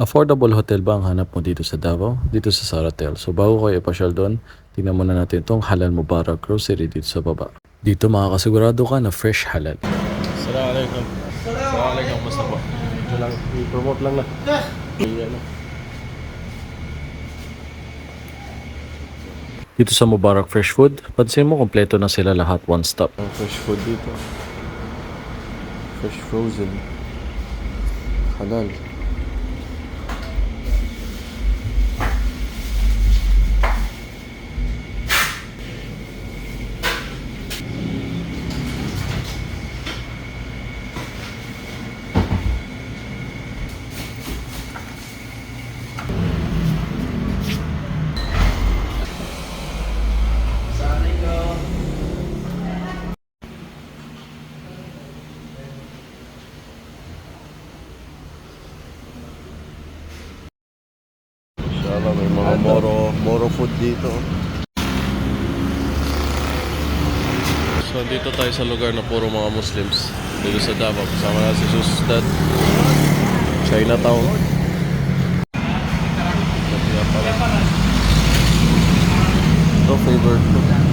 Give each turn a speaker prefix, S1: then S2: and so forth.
S1: Affordable hotel ba ang hanap mo dito sa Davao? Dito sa Saratel. So bago kayo ipasyal doon, tingnan muna natin itong Halal Mubarak Grocery dito sa baba. Dito makakasigurado ka na fresh halal.
S2: Assalamualaikum. Assalamualaikum Mustafa. Ito lang, i-promote lang na. Ayan.
S1: Dito sa Mubarak Fresh Food, pansin mo kompleto na sila lahat one stop.
S2: Fresh food dito. Fresh frozen. Halal. Inshallah may mga moro, moro food dito. So dito tayo sa lugar na puro mga Muslims. Dito sa Davao. Kasama na si Sustad. Chinatown. Ito favor ko.